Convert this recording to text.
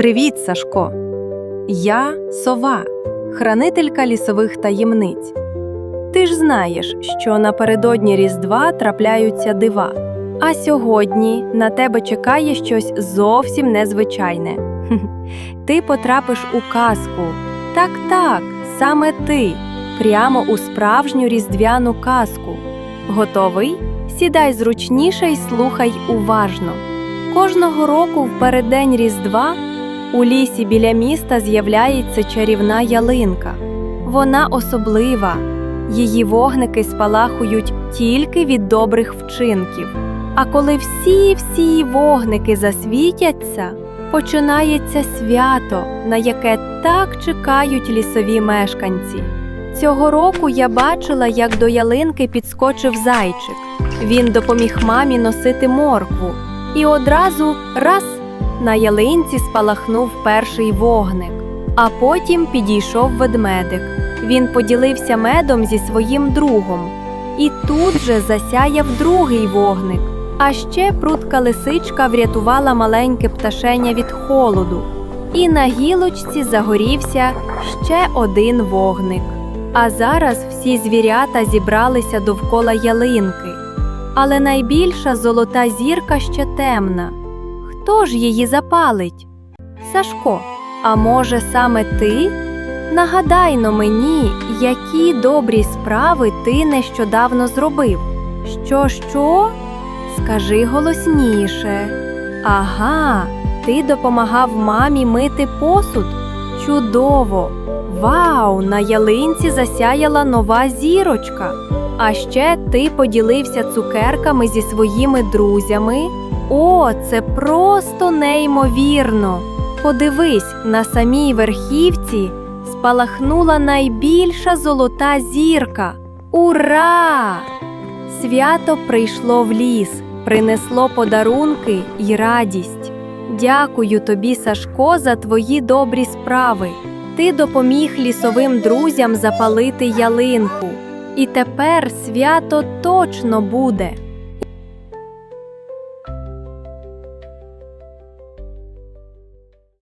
Привіт, Сашко! Я сова, хранителька лісових таємниць. Ти ж знаєш, що напередодні Різдва трапляються дива, а сьогодні на тебе чекає щось зовсім незвичайне. Ти потрапиш у казку. Так, так, саме ти, прямо у справжню різдвяну казку. Готовий? Сідай зручніше й слухай уважно. Кожного року в переддень Різдва у лісі біля міста з'являється чарівна ялинка. Вона особлива. Її вогники спалахують тільки від добрих вчинків. А коли всі-всі вогники засвітяться, починається свято, на яке так чекають лісові мешканці. Цього року я бачила, як до ялинки підскочив зайчик. Він допоміг мамі носити моркву, і одразу раз на ялинці спалахнув перший вогник, а потім підійшов ведмедик. Він поділився медом зі своїм другом, і тут же засяяв другий вогник. А ще прутка лисичка врятувала маленьке пташеня від холоду, і на гілочці загорівся ще один вогник. А зараз всі звірята зібралися довкола ялинки. Але найбільша золота зірка ще темна. Хто ж її запалить? Сашко, а може саме ти? Нагадайно мені, які добрі справи ти нещодавно зробив. Що, що? Скажи голосніше. Ага, ти допомагав мамі мити посуд. Чудово! Вау! На ялинці засяяла нова зірочка. А ще ти поділився цукерками зі своїми друзями. О, це просто неймовірно! Подивись, на самій верхівці спалахнула найбільша золота зірка. Ура! Свято прийшло в ліс, принесло подарунки й радість. Дякую тобі, Сашко, за твої добрі справи. Ти допоміг лісовим друзям запалити ялинку. І тепер свято точно буде.